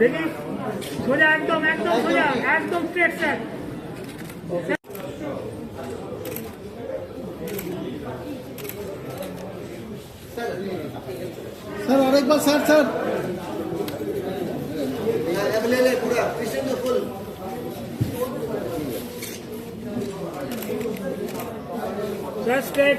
দেখি? সোজা একদম একদম সোজা একদম স্ট্রেট স্যার স্যার আরেকবার স্যার স্যার। স্যার স্ট্রেট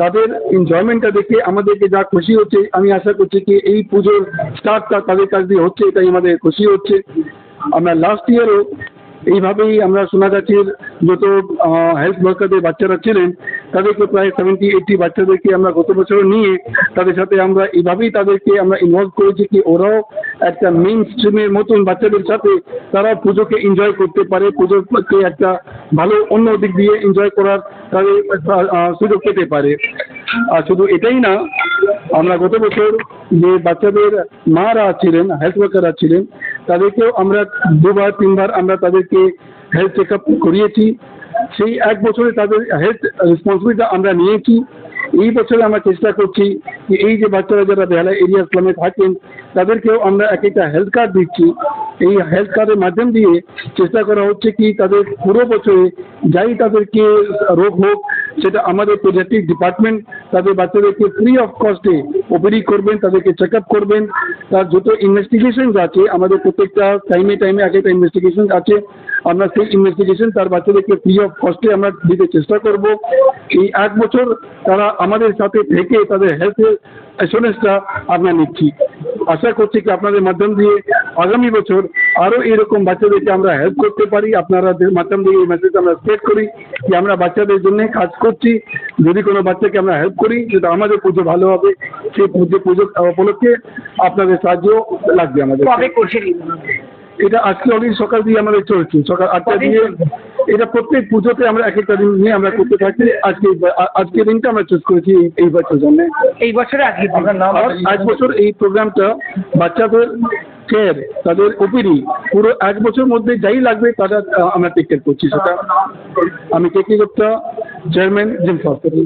তাদের এনজয়মেন্টটা দেখে আমাদেরকে যা খুশি হচ্ছে, আমি আশা করছি কি এই পুজোর স্টার্টটা তাদের কাছ দিয়ে হচ্ছে, এটাই আমাদের খুশি হচ্ছে। আমরা লাস্ট ইয়ারও এইভাবেই আমরা সোনাগাছির যত হেলথ ওয়ার্কারদের বাচ্চারা ছিলেন, তাদেরকে প্রায় সেভেন্টি এইটটি বাচ্চাদেরকে আমরা গত বছর নিয়ে তাদের সাথে আমরা এইভাবেই তাদেরকে আমরা ইনভলভ করেছি কি ওরাও একটা মেন স্ট্রিমের মতন বাচ্চাদের সাথে তারা পুজোকে এনজয় করতে পারে, পুজোকে একটা ভালো অন্য দিক দিয়ে এনজয় করার তাদের সুযোগ পেতে পারে। আর শুধু এটাই না, আমরা গত বছর যে বাচ্চাদের মারা ছিলেন হেলথ ওয়ার্কাররা ছিলেন, তাদেরকেও আমরা দুবার, তিনবার আমরা তাদেরকে হেলথ চেক আপ করিয়েছি। সেই এক বছরে তাদের হেলথ রেসপন্সিবিলিটি আমরা নিয়েছি। এই বছরে আমরা চেষ্টা করছি যে এই যে বাচ্চারা যারা বেহালা এরিয়া ইসলামে থাকেন, তাদেরকেও আমরা এক একটা হেলথ কার্ড দিচ্ছি। এই হেলথ কার্ডের মাধ্যম দিয়ে চেষ্টা করা হচ্ছে কি তাদের পুরো বছরে যাই তাদেরকে রোগ হোক, সেটা আমাদের পেডিয়াট্রিক ডিপার্টমেন্ট তাদের বাচ্চাদেরকে ফ্রি অফ কস্টে ওপিডি করবেন, তাদেরকে চেক আপ করবেন। তার যত ইনভেস্টিগেশন আছে, আমাদের প্রত্যেকটা টাইমে টাইমে এক একটা ইনভেস্টিগেশন আছে, আমরা সেই ইনভেস্টিগেশন তার বাচ্চাদেরকে ফ্রি অফ কস্টে আমরা দিতে চেষ্টা করব। এই এক বছর তারা আমাদের সাথে থেকে তাদের হেলথের অ্যাসুরেন্সটা আমরা নিচ্ছি। আশা করছি কি আপনাদের মাধ্যম দিয়ে আগামী বছর আরও এরকম বাচ্চাদেরকে আমরা হেল্প করতে পারি। আপনাদের মাধ্যম দিয়ে এই মেসেজ আমরা স্প্রেড করি যে আমরা বাচ্চাদের জন্য কাজ করছি। যদি কোনো বাচ্চাকে আমরা হেল্প করি সেটা আমাদের পুজো ভালো হবে সেই পুজো পুজো উপলক্ষে আপনাদের সাহায্য লাগবে আমাদের। কবে করছেন এটা আজকে অলরেডি সকাল দিয়ে আমাদের চলছে। সকাল আটটা দিয়ে এটা প্রত্যেক পুজোতে আমরা এক একটা দিন নিয়ে আমরা করতে থাকি। আজকে আ- আজকের দিনটা আমরা চুজ করেছি এই- বছর জন্য। এই বছরে আজকে আপনার নাম? বছর এই প্রোগ্রামটা বাচ্চাদের কেয়ার তাদের ওপিডি পুরো এক বছর মধ্যে যাই লাগবে তারা আমরা টেক কেয়ার করছি। সেটা আমি টেক করতে চেয়ারম্যান জিম হসপিটাল